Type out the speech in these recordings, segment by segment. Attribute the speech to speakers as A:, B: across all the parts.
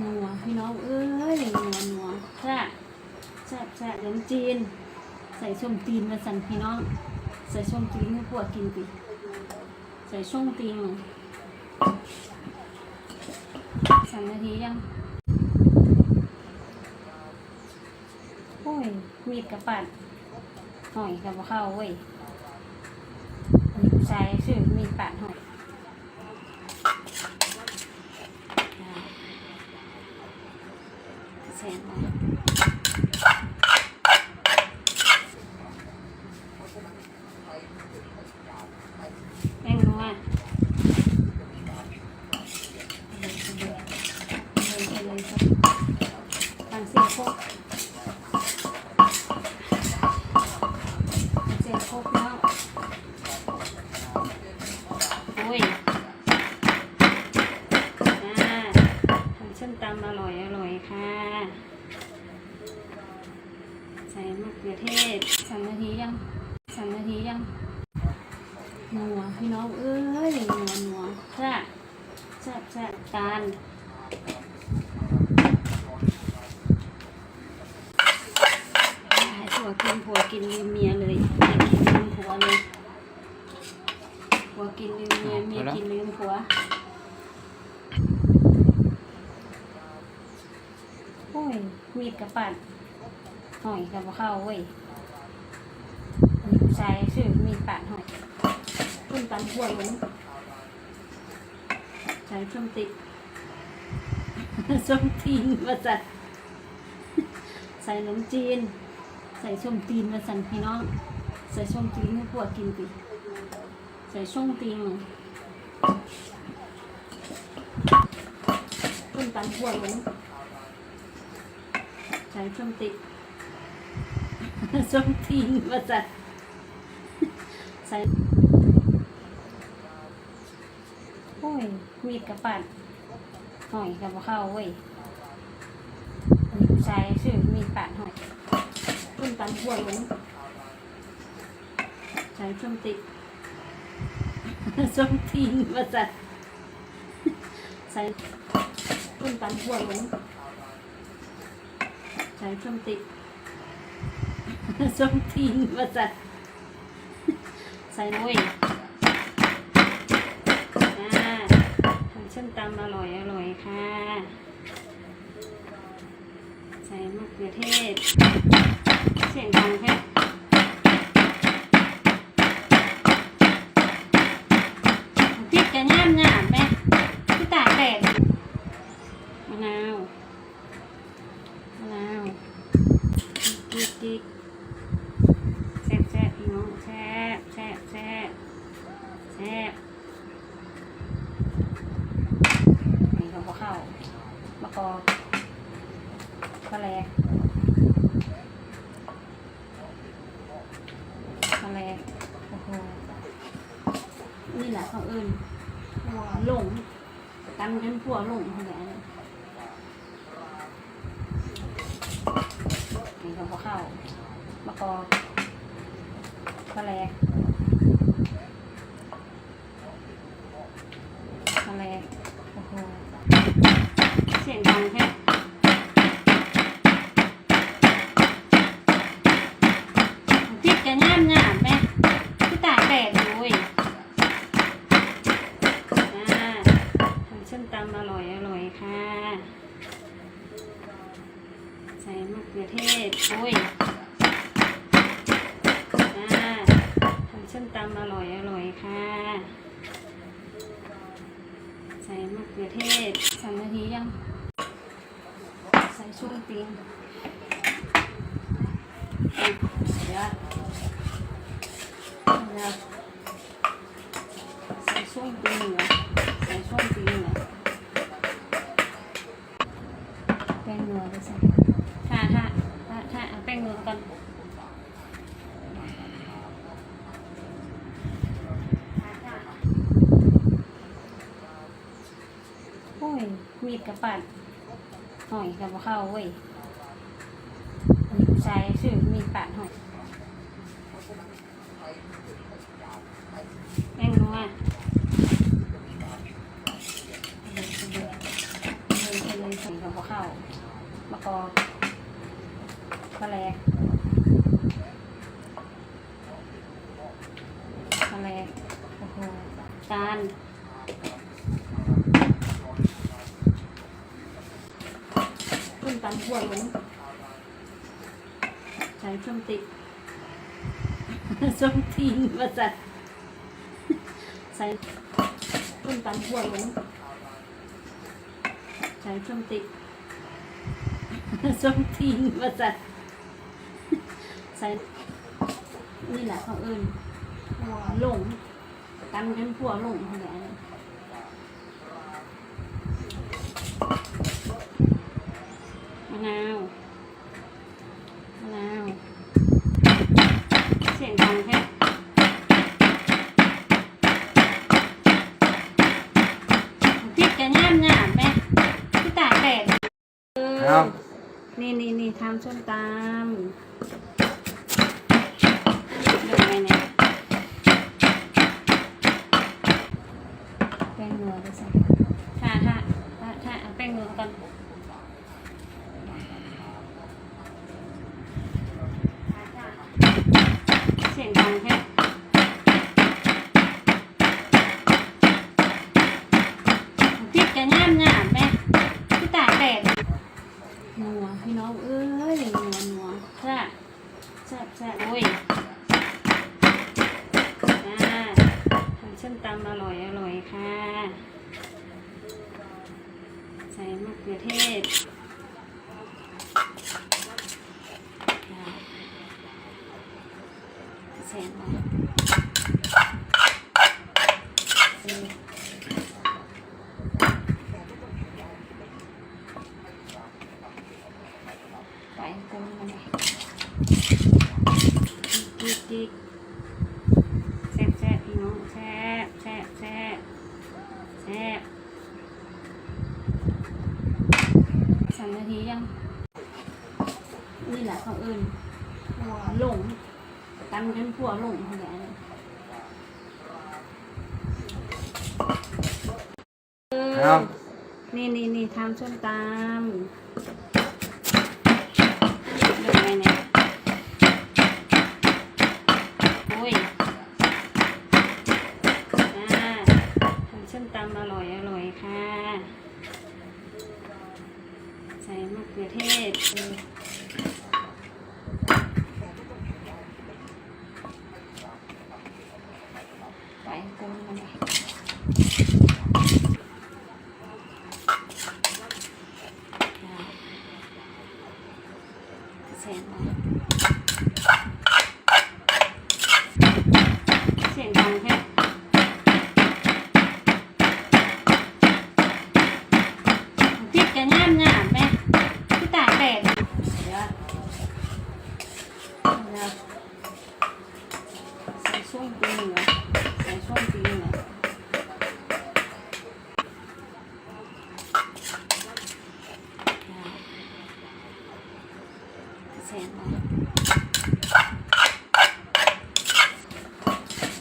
A: นัวพี่น้องเอ้ยนัวนัวแซ่บแซ่บแซ่บเดี๋ยวจีน ใส่ส้มตีนมาสั่นพี่น้อง ใส่ส้มตีนให้พวกกินปิใส่ส้มตีนสามนนาทียังโอ้ยมีดกระปัดหอยกับเข้าเว้ยใส่ชื่อมีดปาดหอยอ่าแสนมา แป้งนัวเลยเลยเลยฟังเสียงพวกเจ็บครบแล้วโอ้ยอ่าทำส้มตำอร่อยอร่อยค่ะ ใส่มะเขือเทศสามนาทียัง ยังนัวพี่น้องเอ้ยนัวนัวแซ่บแซ่บแซ่บตาลให้ผัวกินผัวกินลืมเมียเลยเมียกินลืมผัวเลยผัวกินลืมเมียเมียกินลืมผัวโอ้ยมีดกระปัดหอยกับเข้าเว้ย ใส่ชื่อมีดปาดหอยขึ้นปันพวงเลยใช้ส้มติส้มตีนมาจัดใส่ขนมจีน ใส่ส้มตีนมาสั่นพี่น้อง ใส่ส้มตีนให้พวกกินปิใส่ส้มตีนขึ้นปันพวงเลยใส่ส้มติส้มตีนมาจัด ส่โอ้ย มีดกระปัดหอยกับเข้าเว้ยใส่ชื่อมีดปาดหอยขึ้นปันพวงเลยใส่ส้มติดส้มตีนมาจัดใส่ขึ้นปันพวงลยใส่ส้มติดส้มตีนมาจัด ใส่นุ้ยอ่าทำส้มตำอร่อยอร่อยค่ะ ใส่มะเขือเทศ แซ่บนี่เขาก็เข้ามะกอกปลาแหลกปลาแหลกโอ้โหนี่แหละเขาเอิญหัวหลงกันกันผัวหลงเขาแหละนี่เขาก็เข้ามะกอกปลาแหลกปลาแหลกโอ้โห เสียงดังแค่พริกจะย่ามหยาบไหมพี่ตากแดดเว้ยอ่าทำส้มตำอร่อยอร่อยค่ะ ใส่มะเขือเทศโอ้ยอ่าทำส้มตำอร่อยอร่อยค่ะ ใส่มะเขือเทศสามนาทียัง ใส่ชุ่มตีนเดี๋ยวเดี๋ยวใส่ชุ่มตีนเหรอใส่ชุ่มตีนเหรอแป้งนัวไปใส่ถ้าถ้าถ้าถ้าเอาแป้งนัวกัน ยมีดกระปัดหอยกับเข้าเว้ยมีใส่ชื่อมีดปาดหอยแป้งนัวเลยเลยเลยใส่กับข้าวมะกอกปลาแหลกปลาแหลโอ้โหจาน ขึ้นตันหัวลงใช้ส้มติส้มทีนมาจัดใส่ขึ้นตันหัวลงใช้ส้มติส้มทีนมาจัดใส่นี่แหละเขาเอิญหัวหลงตันกันหัวหลงเขาแหละ มะนาวมะนาวเสียงดังแค่พริกจะย่ำหยาบไหมพี่ตากแดดเออ
B: ครับ
A: นี่นี่นี่ทำส้มตำดูไงเนี่ยแป้งนัวด้วยสิถ้าถ้าถ้าถ้าเอาแป้งนัวกัน ส้มตำอร่อยอร่อยค่ะ ใส่มะเขือเทศใส่หอมเออไปกุ้งมันกิ๊กกิ๊กแซ่บแซ่บพี่น้องแซ่บแซ่บแซ่บแซ่บสามนาทียัง นี่แหละเขาเอิญหัวหลงตันกันหัวหลงเขาแหละเออ
B: ครับ
A: นี่นี่นี่ทำส้มตำดูไงเนี่ยโอ้ยอ่าทำส้มตำอร่อยอร่อยค่ะ ใส่มะ เขื สียงดัง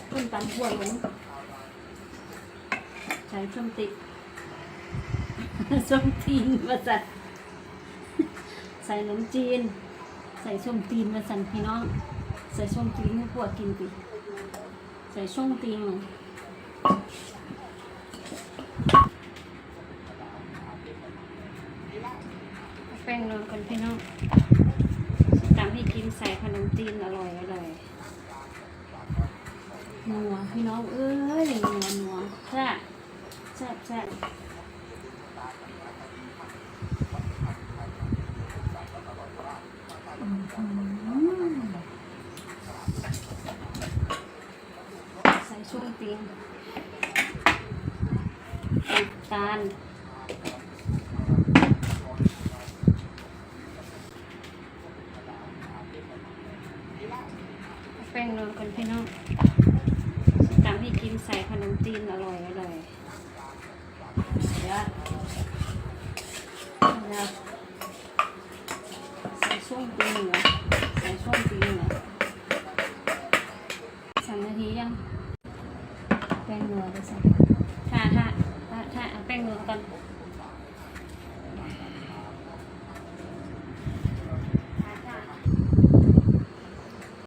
A: ขึ้นตันหัวลงใช้ส้มติส้มตีนมาจัดใส่ขนมจีน ใส่ส้มตีนมาสั่นพี่น้อง ใส่ส้มตีนให้พวกกินปิใส่ส้มตีนหน่อยเอาแป้งนอนกันพี่น้อง ให้กินใส่ขนมจีนอร่อยอร่อยนัวพี่น้องเอ้ยนัวนัวแซ่บแซ่บแซ่บใส่ช่วงตีนน้ำตาลเอาแป้งนอนกัน พี่น้องตามให้กินใส่ขนมจีนอร่อยอร่อยเดี๋ยวเดี๋ยวใส่ช่วงตีนเหรอใส่ช่วงตีนเหรอสามนาทียังแป้งนัวด้วยสิถ้าถ้าถ้าถ้าเอาแป้งนัวกัน